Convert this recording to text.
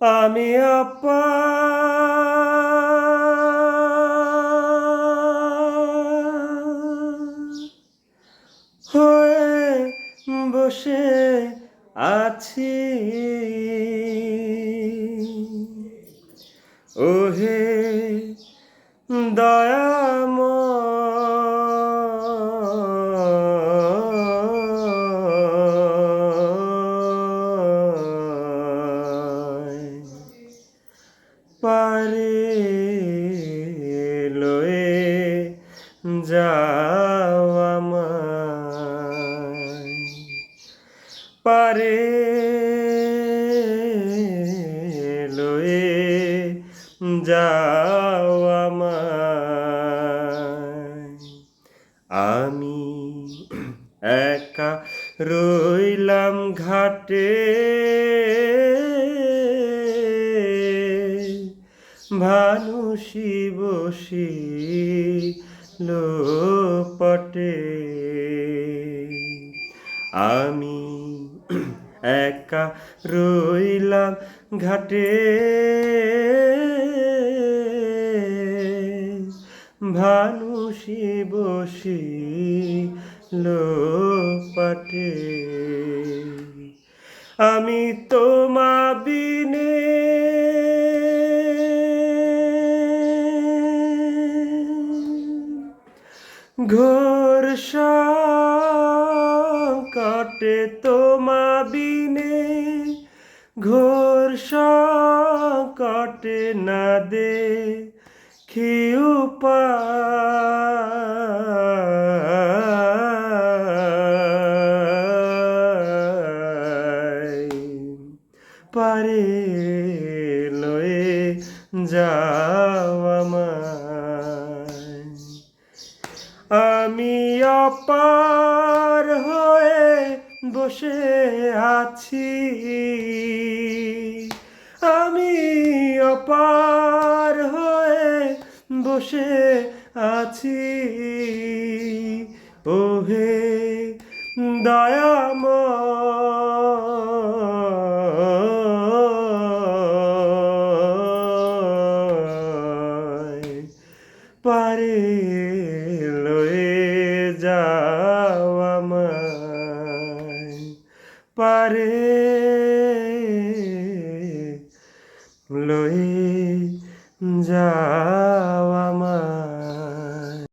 আমি আপা। হয়ে বসে আছি। ওহে দয়াময় পারে লয়ে যাও আমায়। পারে লয়ে যাও আমায়। আমি একা রইলাম ঘাটে ভানুষি বসি লোপটে। আমি একা রইলাম ঘাটে। ভানুষি বসি লোপটে। আমি তোমা ঘোর কাটে তোমা বিনে। ঘোর কাটে না দে। খিউ পারে লয়ে যাও আমায়। আমি অপার হয়ে বসে আছি। আমি অপার হয়ে বসে আছি। ওহে দয়াময়। পারে লয়ে যাও পারে লয়ে যাও